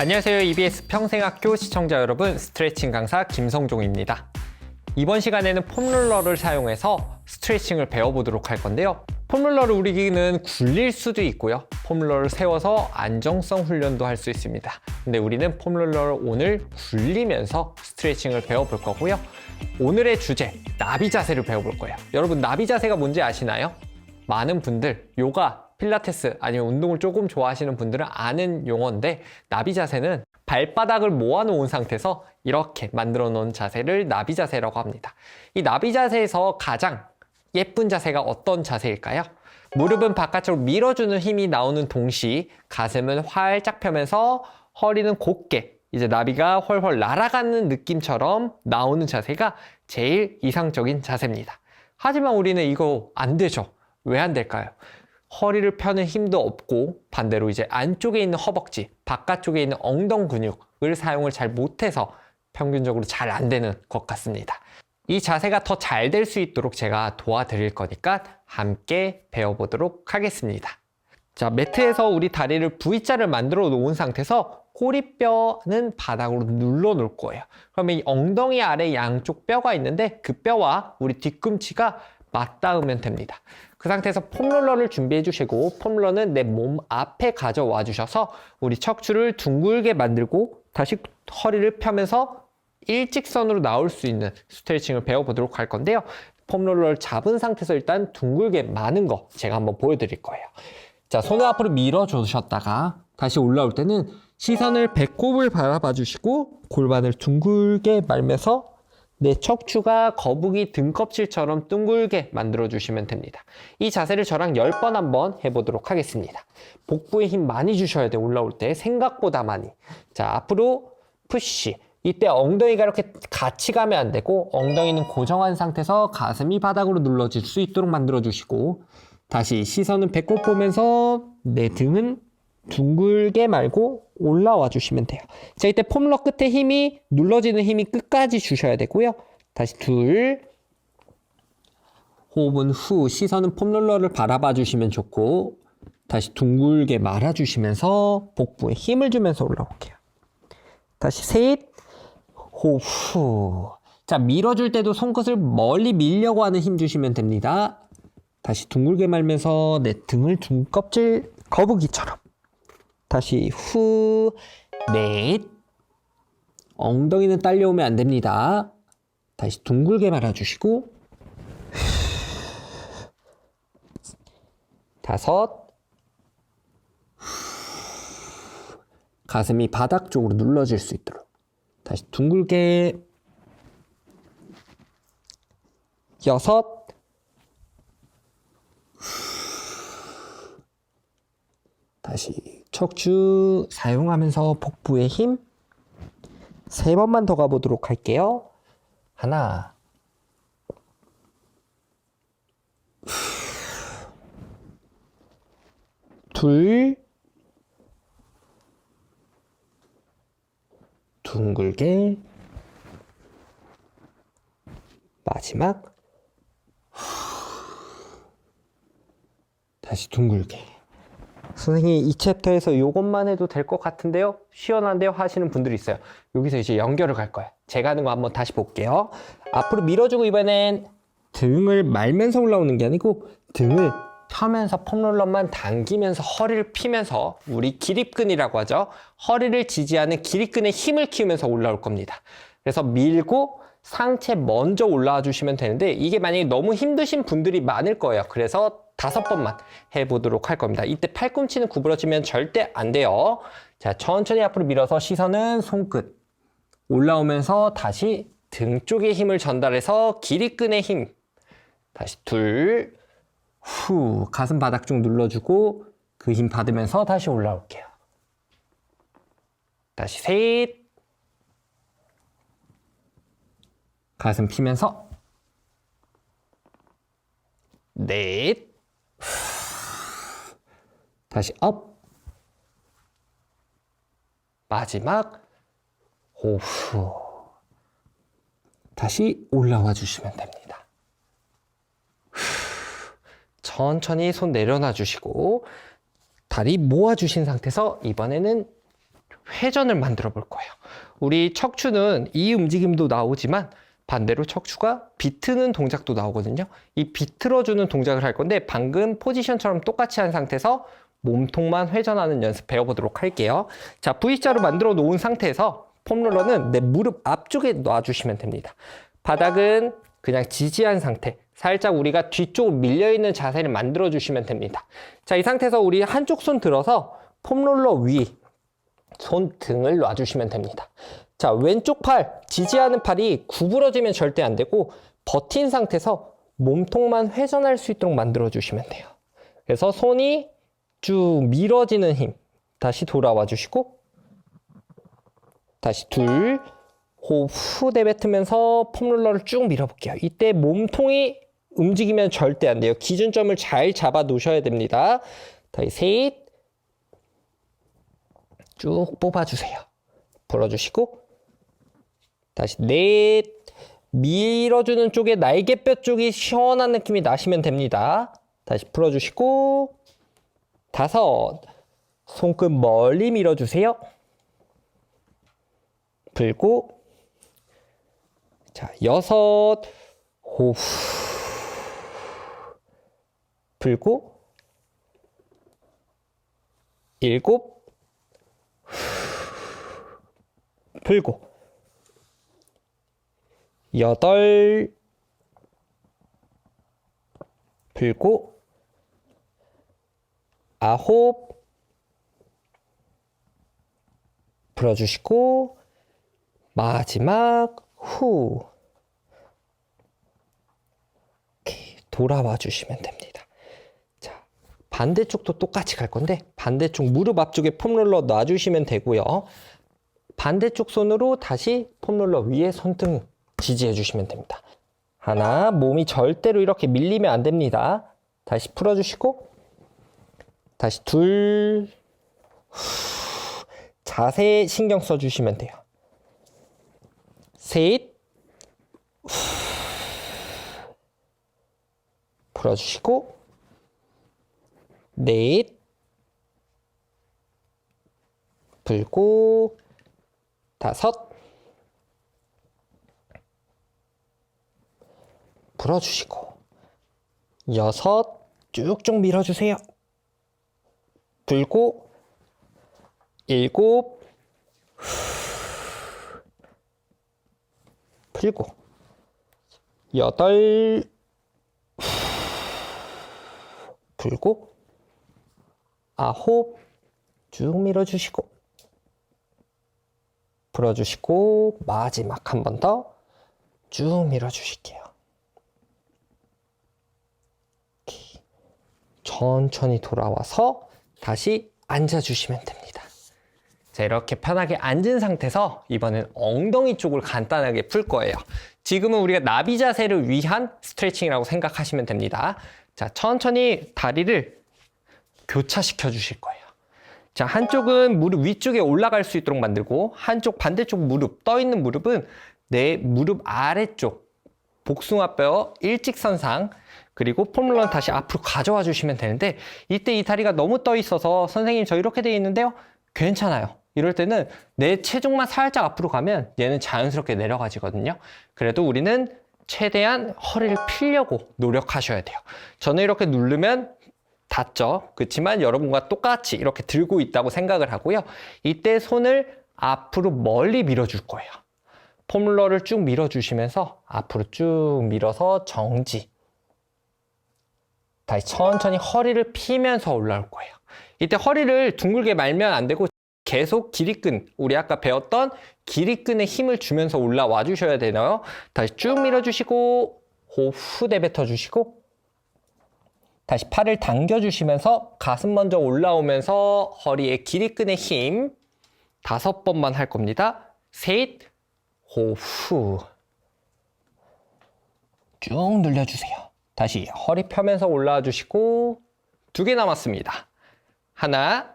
안녕하세요. EBS 평생학교 시청자 여러분, 스트레칭 강사 김성종입니다. 이번 시간에는 폼롤러를 사용해서 스트레칭을 배워보도록 할 건데요. 폼롤러를 우리기는 굴릴 수도 있고요. 폼롤러를 세워서 안정성 훈련도 할 수 있습니다. 근데 우리는 폼롤러를 오늘 굴리면서 스트레칭을 배워볼 거고요. 오늘의 주제, 나비 자세를 배워볼 거예요. 여러분, 나비 자세가 뭔지 아시나요? 많은 분들 요가, 필라테스 아니면 운동을 조금 좋아하시는 분들은 아는 용어인데 나비 자세는 발바닥을 모아놓은 상태에서 이렇게 만들어 놓은 자세를 나비 자세라고 합니다. 이 나비 자세에서 가장 예쁜 자세가 어떤 자세일까요? 무릎은 바깥으로 밀어주는 힘이 나오는 동시 가슴은 활짝 펴면서 허리는 곧게 이제 나비가 훨훨 날아가는 느낌처럼 나오는 자세가 제일 이상적인 자세입니다. 하지만 우리는 이거 안 되죠. 왜 안 될까요? 허리를 펴는 힘도 없고 반대로 이제 안쪽에 있는 허벅지, 바깥쪽에 있는 엉덩 근육을 사용을 잘 못해서 평균적으로 잘 안 되는 것 같습니다. 이 자세가 더 잘 될 수 있도록 제가 도와드릴 거니까 함께 배워보도록 하겠습니다. 자, 매트에서 우리 다리를 V자를 만들어 놓은 상태에서 꼬리뼈는 바닥으로 눌러 놓을 거예요. 그러면 이 엉덩이 아래 양쪽 뼈가 있는데 그 뼈와 우리 뒤꿈치가 맞닿으면 됩니다. 그 상태에서 폼롤러를 준비해 주시고 폼롤러는 내 몸 앞에 가져와 주셔서 우리 척추를 둥글게 만들고 다시 허리를 펴면서 일직선으로 나올 수 있는 스트레칭을 배워보도록 할 건데요. 폼롤러를 잡은 상태에서 일단 둥글게 마는 거 제가 한번 보여드릴 거예요. 자, 손을 앞으로 밀어 주셨다가 다시 올라올 때는 시선을 배꼽을 바라봐 주시고 골반을 둥글게 말면서 내 척추가 거북이 등껍질처럼 둥글게 만들어 주시면 됩니다. 이 자세를 저랑 10번 한번 해보도록 하겠습니다. 복부에 힘 많이 주셔야 돼요. 올라올 때 생각보다 많이. 자, 앞으로 푸시. 이때 엉덩이가 이렇게 같이 가면 안 되고 엉덩이는 고정한 상태에서 가슴이 바닥으로 눌러질 수 있도록 만들어 주시고 다시 시선은 배꼽 보면서 내 등은 둥글게 말고 올라와 주시면 돼요. 자, 이때 폼러 끝에 힘이 눌러지는 힘이 끝까지 주셔야 되고요. 다시 둘. 호흡은 후, 시선은 폼롤러를 바라봐 주시면 좋고 다시 둥글게 말아 주시면서 복부에 힘을 주면서 올라올게요. 다시 셋. 호흡 후. 자, 밀어줄 때도 손끝을 멀리 밀려고 하는 힘 주시면 됩니다. 다시 둥글게 말면서 내 등을 등껍질 거북이처럼. 다시 후, 넷. 엉덩이는 딸려오면 안 됩니다. 다시 둥글게 말아주시고, 다섯. 가슴이 바닥 쪽으로 눌러질 수 있도록. 다시 둥글게. 여섯. 다시 척추 사용하면서 복부에 힘. 세 번만 더 가보도록 할게요. 하나. 둘. 둥글게. 마지막. 다시 둥글게. 선생님 이 챕터에서 이것만 해도 될 것 같은데요? 시원한데요? 하시는 분들이 있어요. 여기서 이제 연결을 갈 거예요. 제가 하는 거 한번 다시 볼게요. 앞으로 밀어주고 이번엔 등을 말면서 올라오는 게 아니고 등을 펴면서 폼롤러만 당기면서 허리를 피면서 우리 기립근이라고 하죠. 허리를 지지하는 기립근의 힘을 키우면서 올라올 겁니다. 그래서 밀고 상체 먼저 올라와 주시면 되는데 이게 만약에 너무 힘드신 분들이 많을 거예요. 그래서 다섯 번만 해보도록 할 겁니다. 이때 팔꿈치는 구부러지면 절대 안 돼요. 자, 천천히 앞으로 밀어서 시선은 손끝. 올라오면서 다시 등 쪽에 힘을 전달해서 기립근의 힘. 다시 둘, 후. 가슴 바닥 쪽 눌러주고 그 힘 받으면서 다시 올라올게요. 다시 셋. 가슴 피면서 넷. 다시 업. 마지막 호흡. 다시 올라와 주시면 됩니다. 천천히 손 내려놔 주시고 다리 모아 주신 상태에서 이번에는 회전을 만들어 볼 거예요. 우리 척추는 이 움직임도 나오지만 반대로 척추가 비트는 동작도 나오거든요. 이 비틀어주는 동작을 할 건데 방금 포지션처럼 똑같이 한 상태에서 몸통만 회전하는 연습 배워보도록 할게요. 자, V자로 만들어 놓은 상태에서 폼롤러는 내 무릎 앞쪽에 놔주시면 됩니다. 바닥은 그냥 지지한 상태. 살짝 우리가 뒤쪽으로 밀려있는 자세를 만들어주시면 됩니다. 자, 이 상태에서 우리 한쪽 손 들어서 폼롤러 위, 손등을 놔주시면 됩니다. 자, 왼쪽 팔, 지지하는 팔이 구부러지면 절대 안 되고 버틴 상태에서 몸통만 회전할 수 있도록 만들어주시면 돼요. 그래서 손이 쭉 밀어지는 힘. 다시 돌아와 주시고, 다시 둘, 호흡 후 내뱉으면서 폼롤러를 쭉 밀어볼게요. 이때 몸통이 움직이면 절대 안 돼요. 기준점을 잘 잡아 놓으셔야 됩니다. 다시 셋, 쭉 뽑아주세요. 불어주시고, 다시 넷, 밀어주는 쪽에 날개뼈 쪽이 시원한 느낌이 나시면 됩니다. 다시 풀어주시고, 다섯, 손끝 멀리 밀어주세요. 불고, 자, 여섯, 호흡, 불고, 일곱, 불고, 여덟, 불고, 아홉, 불어주시고, 마지막, 후. 돌아와 주시면 됩니다. 자, 반대쪽도 똑같이 갈 건데, 반대쪽 무릎 앞쪽에 폼롤러 놔주시면 되고요. 반대쪽 손으로 다시 폼롤러 위에 손등 지지해 주시면 됩니다. 하나, 몸이 절대로 이렇게 밀리면 안 됩니다. 다시 풀어주시고, 다시 둘, 후, 자세 신경 써 주시면 돼요. 셋, 후, 풀어 주시고, 넷, 불고, 다섯, 풀어주시고, 여섯, 쭉쭉 밀어주세요. 불고, 일곱, 후, 풀고, 여덟, 후, 풀고, 아홉, 쭉 밀어주시고, 풀어주시고, 마지막 한 번 더 쭉 밀어주실게요. 천천히 돌아와서 다시 앉아주시면 됩니다. 자, 이렇게 편하게 앉은 상태에서 이번엔 엉덩이 쪽을 간단하게 풀 거예요. 지금은 우리가 나비 자세를 위한 스트레칭이라고 생각하시면 됩니다. 자, 천천히 다리를 교차시켜 주실 거예요. 자, 한쪽은 무릎 위쪽에 올라갈 수 있도록 만들고, 한쪽 반대쪽 무릎, 떠 있는 무릎은 내 무릎 아래쪽, 복숭아뼈 일직선상, 그리고 폼롤러는 다시 앞으로 가져와 주시면 되는데, 이때 이 다리가 너무 떠 있어서 선생님 저 이렇게 돼 있는데요? 괜찮아요. 이럴 때는 내 체중만 살짝 앞으로 가면 얘는 자연스럽게 내려가지거든요. 그래도 우리는 최대한 허리를 피려고 노력하셔야 돼요. 저는 이렇게 누르면 닿죠. 그렇지만 여러분과 똑같이 이렇게 들고 있다고 생각을 하고요. 이때 손을 앞으로 멀리 밀어줄 거예요. 폼롤러를 쭉 밀어주시면서 앞으로 쭉 밀어서 정지. 다시 천천히 허리를 피면서 올라올 거예요. 이때 허리를 둥글게 말면 안 되고 계속 기립근, 우리 아까 배웠던 기립근에 힘을 주면서 올라와 주셔야 되나요? 다시 쭉 밀어주시고 호흡 후 내뱉어 주시고 다시 팔을 당겨주시면서 가슴 먼저 올라오면서 허리에 기립근의 힘 다섯 번만 할 겁니다. 셋, 호흡 쭉 늘려주세요. 다시 허리 펴면서 올라와 주시고 두 개 남았습니다. 하나,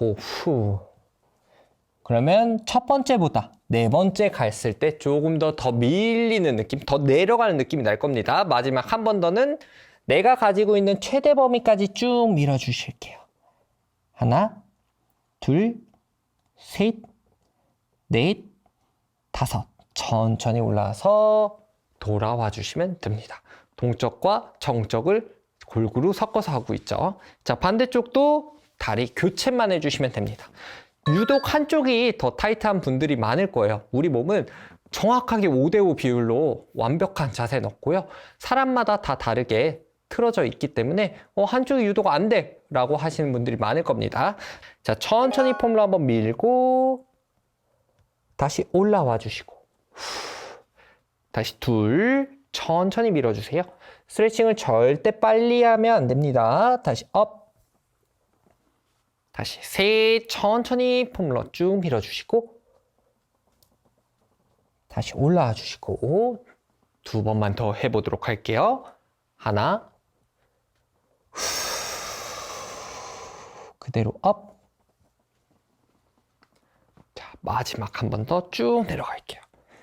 호흡 그러면 첫 번째보다 네 번째 갔을 때 조금 더 더 밀리는 느낌, 더 내려가는 느낌이 날 겁니다. 마지막 한 번 더는 내가 가지고 있는 최대 범위까지 쭉 밀어 주실게요. 하나, 둘, 셋, 넷, 다섯. 천천히 올라와서 돌아와 주시면 됩니다. 동적과 정적을 골고루 섞어서 하고 있죠. 자, 반대쪽도 다리 교체만 해주시면 됩니다. 유독 한쪽이 더 타이트한 분들이 많을 거예요. 우리 몸은 정확하게 5대5 비율로 완벽한 자세 넣고요. 사람마다 다 다르게 틀어져 있기 때문에 어, 한쪽이 유독 안 돼! 라고 하시는 분들이 많을 겁니다. 자, 천천히 폼을 한번 밀고 다시 올라와 주시고 후. 다시 둘 천천히 밀어주세요. 스트레칭을 절대 빨리 하면 안 됩니다. 다시 업 다시 셋 천천히 폼러 쭉 밀어주시고 다시 올라와 주시고 두 번만 더 해보도록 할게요. 하나 후. 그대로 업 자, 마지막 한 번 더 쭉 내려갈게요.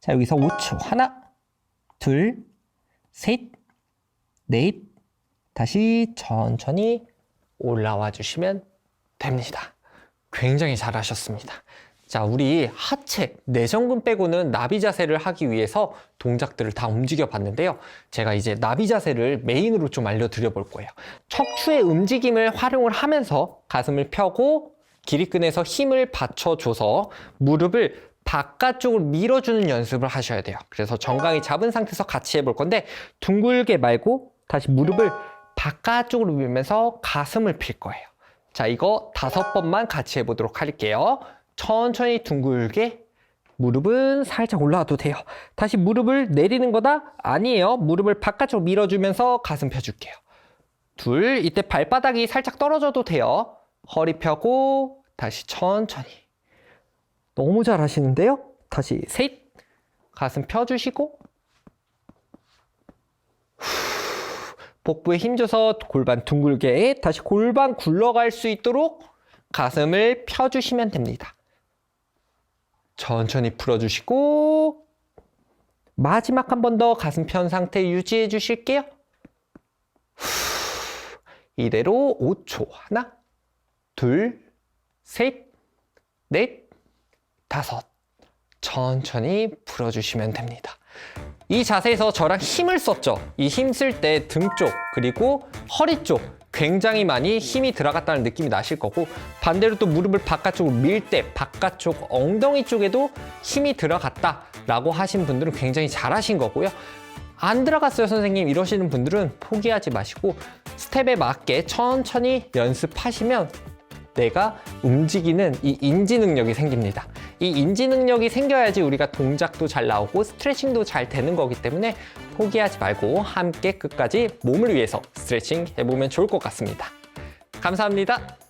자, 여기서 5초. 하나, 둘, 셋, 넷. 다시 천천히 올라와 주시면 됩니다. 굉장히 잘하셨습니다. 자, 우리 하체, 내전근 빼고는 나비 자세를 하기 위해서 동작들을 다 움직여 봤는데요. 제가 이제 나비 자세를 메인으로 좀 알려드려 볼 거예요. 척추의 움직임을 활용을 하면서 가슴을 펴고 기립근에서 힘을 받쳐줘서 무릎을 바깥쪽으로 밀어주는 연습을 하셔야 돼요. 그래서 정강이 잡은 상태에서 같이 해볼 건데 둥글게 말고 다시 무릎을 바깥쪽으로 밀면서 가슴을 필 거예요. 자, 이거 다섯 번만 같이 해보도록 할게요. 천천히 둥글게 무릎은 살짝 올라와도 돼요. 다시 무릎을 내리는 거다? 아니에요. 무릎을 바깥쪽으로 밀어주면서 가슴 펴줄게요. 둘, 이때 발바닥이 살짝 떨어져도 돼요. 허리 펴고 다시 천천히. 너무 잘 하시는데요? 다시 셋. 가슴 펴주시고. 후, 복부에 힘줘서 골반 둥글게 다시 골반 굴러갈 수 있도록 가슴을 펴주시면 됩니다. 천천히 풀어주시고 마지막 한 번 더 가슴 편 상태 유지해 주실게요. 후, 이대로 5초 하나 둘, 셋, 넷, 다섯. 천천히 풀어주시면 됩니다. 이 자세에서 저랑 힘을 썼죠. 이 힘 쓸 때 등 쪽, 그리고 허리 쪽 굉장히 많이 힘이 들어갔다는 느낌이 나실 거고 반대로 또 무릎을 바깥쪽으로 밀 때 바깥쪽 엉덩이 쪽에도 힘이 들어갔다라고 하신 분들은 굉장히 잘하신 거고요. 안 들어갔어요, 선생님. 이러시는 분들은 포기하지 마시고 스텝에 맞게 천천히 연습하시면 내가 움직이는 이 인지 능력이 생깁니다. 이 인지 능력이 생겨야지 우리가 동작도 잘 나오고 스트레칭도 잘 되는 거기 때문에 포기하지 말고 함께 끝까지 몸을 위해서 스트레칭 해보면 좋을 것 같습니다. 감사합니다.